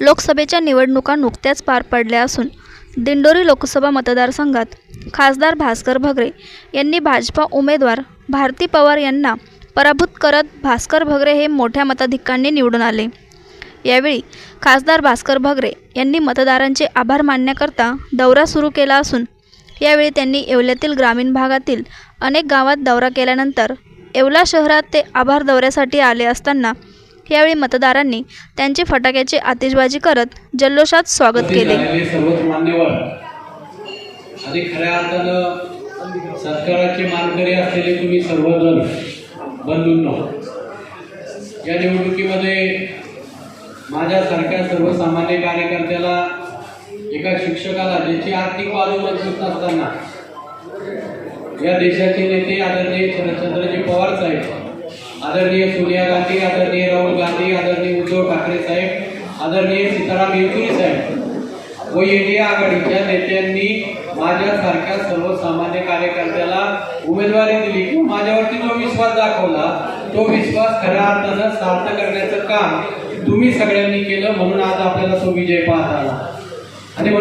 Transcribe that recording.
लोकसभेच्या निवडणुका नुकत्याच पार पडल्या असून दिंडोरी लोकसभा मतदारसंघात खासदार भास्कर भगरे यांनी भाजपा उमेदवार भारती पवार यांना पराभूत करत भास्कर भगरे हे मोठ्या मताधिक्याने निवडून आले. यावेळी खासदार भास्कर भगरे यांनी मतदारांचे आभार मानण्याकरता दौरा सुरू केला असून यावेळी त्यांनी येवल्यातील ग्रामीण भागातील अनेक गावात दौरा केल्यानंतर येवला शहरात ते आभार दौऱ्यासाठी आले असताना यावेळी मतदारांनी त्यांचे फटाक्याची आतिषबाजी करत जल्लोषात स्वागत केले. आणि खऱ्या अर्थानं मानकरी असलेले तुम्ही सर्वजण बंधूंनो या निवडणुकीमध्ये माझ्यासारख्या सर्वसामान्य कार्यकर्त्याला एका शिक्षकाला ज्याची आर्थिक बाजू मजबूत नसताना या देशाचे नेते आदरणीय साहेब आदरणीय सोनिया गांधी आदरणीय राहुल गांधी आदरणीय उद्धव ठाकरे साहेब आदरणीय सीताराम येचुरी साहेब. व इंडिया आघाडीच्या नेत्यांनी माझ्यासारख्या सर्वसामान्य कार्यकर्त्याला उमेदवारी दिली किंवा माझ्यावरती जो विश्वास दाखवला तो विश्वास खऱ्या अर्थानं सार्थ करण्याचं काम तुम्ही सगळ्यांनी केलं म्हणून आज आपल्याला तो विजय पाहत आला. आणि म्हणून